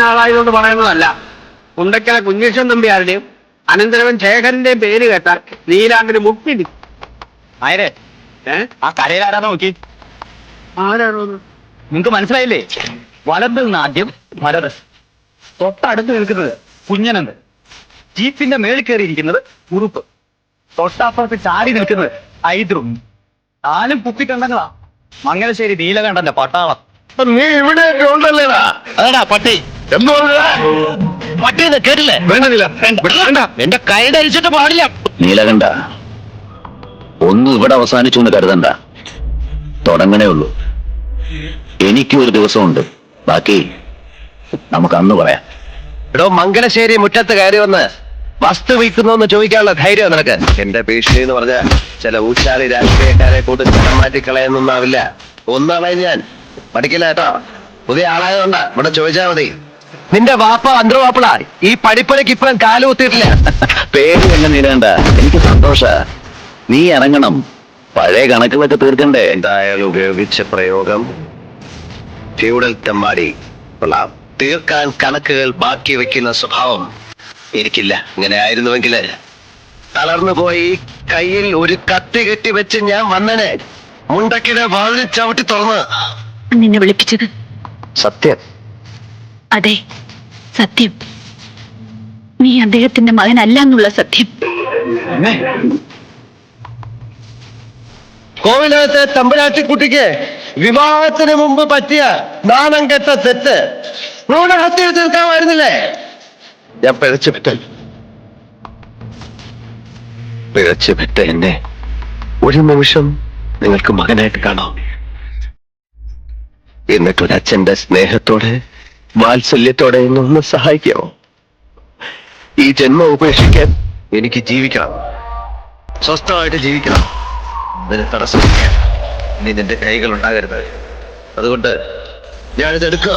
പറഞ്ഞ ആളായതുകൊണ്ട് പറയുന്നതല്ല. കുണ്ടക്കല കുഞ്ഞേശ്വൻ നമ്പ്യാരുടെയും അനന്തരവൻ ശേഖരന്റെയും പേര് കേട്ടാൽ നീലാങ്കിന് മുട്ടി ആയരെ ആ നോക്കി. ആരാണോ? നിങ്ങക്ക് മനസ്സിലായില്ലേ? വലത് നിന്ന് ആദ്യം വലത് തൊട്ടടുത്ത് നിൽക്കുന്നത് കുഞ്ഞനന്ത്. ജീപ്പിന്റെ മേളിൽ കയറിയിരിക്കുന്നത് ഉറുപ്പ്. തൊട്ടപ്പുറത്ത് ചാടി നിൽക്കുന്നത് ഐദ്രു നാലും കുപ്പിക്കണ്ടങ്ങളാ. മംഗലശ്ശേരി നീലകണ്ഠന്റെ പട്ടാളം. നീ ഇവിടെ ഉണ്ടല്ലേടാ? അതെടാ പട്ടി. കേട്ടില്ലേ? എന്റെ കൈയുടെ അരിച്ചിട്ട് പാടില്ല. നീലകണ്ഠ ഒന്നും ഇവിടെ അവസാനിച്ചു എന്ന് കരുതണ്ട. തുടങ്ങണേ ഉള്ളൂ. എനിക്കും ഒരു ദിവസമുണ്ട്. ബാക്കി നമുക്ക് അന്ന് പറയാം. എടോ മംഗലശ്ശേരി മുറ്റത്ത് കയറി വന്ന് വസ്തു വിൽക്കുന്നു ചോദിക്കാനുള്ള ധൈര്യം നിനക്ക്? എന്റെ ഭീഷണി എന്ന് പറഞ്ഞ ചില ഊശാലി രാഷ്ട്രീയക്കാരെ കൂട്ട് സ്ഥലം മാറ്റിക്കളയെന്നൊന്നാവില്ല ഒന്നാളെ ഞാൻ. പഠിക്കില്ല കേട്ടോ. പുതിയ ആളായതുകൊണ്ടാ. ഇവിടെ ചോദിച്ചാൽ മതി. നിന്റെ വാപ്പ അന്തർവാപ്പിള ഈ പഠിപ്പനക്ക് ഇപ്പഴും കാലുകുത്തിയിട്ടില്ല. പേര് എങ്ങനെ നീലകണ്ഠ എനിക്ക് സന്തോഷ. നീ ഇറങ്ങണം. പഴയ കണക്കുകളൊക്കെ തീർക്കണ്ടേ? എന്തായാലും ഉപയോഗിച്ച പ്രയോഗം ഫ്യൂഡൽ തെമ്മാടി കൊള്ളാം. തീർക്കാൻ കണക്കുകൾ ബാക്കി വെക്കുന്ന സ്വഭാവം എനിക്കില്ല. ഇങ്ങനെ ആയിരുന്നുവെങ്കിൽ തളർന്നു പോയി. കയ്യിൽ ഒരു കത്തി കെട്ടി വെച്ച് ഞാൻ വന്നനെ. മുണ്ടക്കിടെ വാതിൽ ചവിട്ടി തുറന്ന്. നിന്നെ വിളിപ്പിച്ചത്. സത്യം. അതെ സത്യം. നീ അദ്ദേഹത്തിന്റെ മകനല്ല എന്നുള്ള സത്യം കോവിലകത്തെ തമ്പുരാട്ടിക്കുട്ടിക്ക് വിവാഹത്തിന് മുമ്പ് പറ്റിയ നാണം കെട്ട തെറ്റ് ഭ്രൂണഹത്യ തീർക്കാമായിരുന്നില്ലേ? ഞാൻ പിഴച്ചു പറ്റ പിഴച്ചു പറ്റ എന്നെ. ഒരു നിമിഷം നിങ്ങൾക്ക് മകനായിട്ട് കാണാം. എന്നിട്ടൊരച്ഛന്റെ അച്ഛന്റെ സ്നേഹത്തോടെ വാത്സല്യത്തോടെ എന്നെ ഒന്ന് സഹായിക്കാമോ? ഈ ജന്മം ഉപേക്ഷിക്കാൻ എനിക്ക് ജീവിക്കണം. സ്വസ്ഥമായിട്ട് ജീവിക്കണം. അതിന് തടസ്സമില്ല നീ നിന്റെ കൈകൾ ഉണ്ടാകരുത്. അതുകൊണ്ട് ഞാനിത് എടുക്കുക